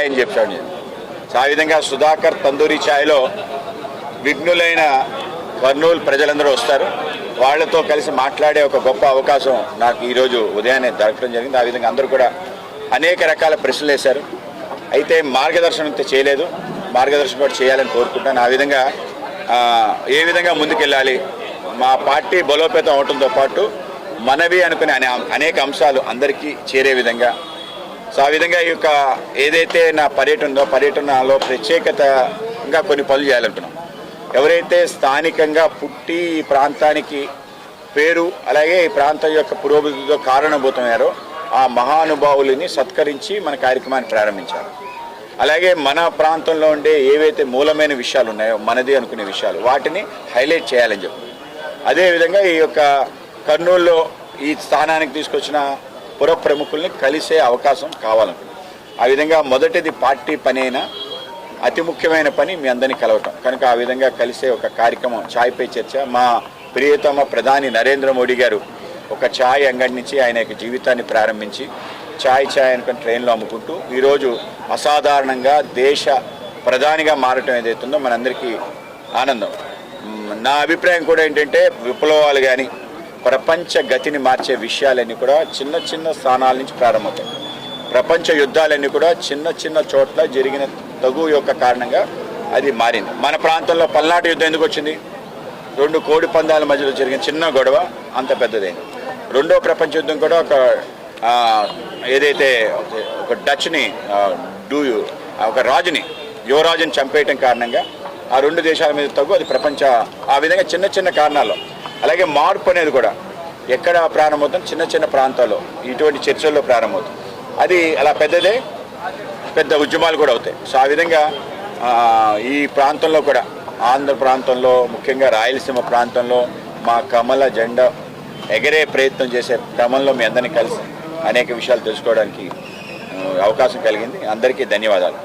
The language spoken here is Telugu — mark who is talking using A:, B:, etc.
A: అని చెప్పాడు నేను. సో ఆ విధంగా సుధాకర్ తందూరి ఛాయ్లో విఘ్నులైన కర్నూలు ప్రజలందరూ వస్తారు. వాళ్ళతో కలిసి మాట్లాడే ఒక గొప్ప అవకాశం నాకు ఈరోజు ఉదయాన్నే దొరకడం జరిగింది. ఆ విధంగా అందరూ కూడా అనేక రకాల ప్రశ్నలు వేశారు. అయితే మార్గదర్శనం అయితే చేయలేదు. మార్గదర్శనం కూడా చేయాలని కోరుకుంటాను. ఆ విధంగా ఏ విధంగా ముందుకెళ్ళాలి? మా పార్టీ బలోపేతం అవడంతో పాటు మనవి అనుకునే అనే అనేక అంశాలు అందరికీ చేరే విధంగా సో ఆ విధంగా ఈ యొక్క ఏదైతే నా పర్యటన ఉందో పర్యటనలో ప్రత్యేకతగా కొన్ని పనులు చేయాలనుకున్నాం. ఎవరైతే స్థానికంగా పుట్టి ఈ ప్రాంతానికి పేరు అలాగే ఈ ప్రాంతం యొక్క పురోభివృద్ధితో కారణభూతమయ్యారో ఆ మహానుభావులని సత్కరించి మన కార్యక్రమాన్ని ప్రారంభించారు. అలాగే మన ప్రాంతంలో ఉండే ఏవైతే మూలమైన విషయాలు ఉన్నాయో మనది అనుకునే విషయాలు వాటిని హైలైట్ చేయాలని చెప్పి. అదేవిధంగా ఈ యొక్క కర్నూలులో ఈ స్థానానికి తీసుకొచ్చిన పుర ప్రముఖుల్ని కలిసే అవకాశం కావాలనుకుంటున్నాం ఆ విధంగా మొదటిది పార్టీ పని అయినా అతి ముఖ్యమైన పని మీ అందరినీ కలవటం. కనుక ఆ విధంగా కలిసే ఒక కార్యక్రమం ఛాయ్ పై చర్చ. మా ప్రియతమ ప్రధాని నరేంద్ర మోడీ గారు ఒక ఛాయ్ అంగడి నుంచి ఆయన యొక్క జీవితాన్ని ప్రారంభించి ఛాయ్ ఛాయ్ అనుకుని ట్రైన్లో అమ్ముకుంటూ ఈరోజు అసాధారణంగా దేశ ప్రధానిగా మారటం ఏదైతుందో మనందరికీ ఆనందం. నా అభిప్రాయం కూడా ఏంటంటే విప్లవాలు కానీ ప్రపంచ గతిని మార్చే విషయాలన్నీ కూడా చిన్న చిన్న స్థానాల నుంచి ప్రారంభమవుతాయి. ప్రపంచ యుద్ధాలన్నీ కూడా చిన్న చిన్న చోట్ల జరిగిన తగు యొక్క కారణంగా అది మారింది. మన ప్రాంతంలో పల్నాటి యుద్ధం ఎందుకు వచ్చింది? రెండు కోడి పందాల మధ్యలో జరిగిన చిన్న గొడవ అంత పెద్దదైంది. రెండో ప్రపంచ యుద్ధం కూడా ఒక ఏదైతే ఒక డచ్ని ఆ, డూ ఒక రాజుని యువరాజుని చంపేయటం కారణంగా ఆ రెండు దేశాల మీద తగ్గు అది ప్రపంచ ఆ విధంగా చిన్న చిన్న కారణాల్లో అలాగే మార్పు అనేది కూడా. ఎక్కడ ప్రారంభమవుతుంది? చిన్న చిన్న ప్రాంతాల్లో. ఇటువంటి చర్చల్లో ప్రారంభమవుతుంది. అది అలా పెద్దదే పెద్ద ఉద్యమాలు కూడా అవుతాయి. సో ఆ విధంగా ఈ ప్రాంతంలో కూడా ఆంధ్ర ప్రాంతంలో ముఖ్యంగా రాయలసీమ ప్రాంతంలో మా కమల జెండా ఎగరే ప్రయత్నం చేసే క్రమంలో మీ అందరినీ కలిసి అనేక విషయాలు తెలుసుకోవడానికి అవకాశం కలిగింది. అందరికీ ధన్యవాదాలు.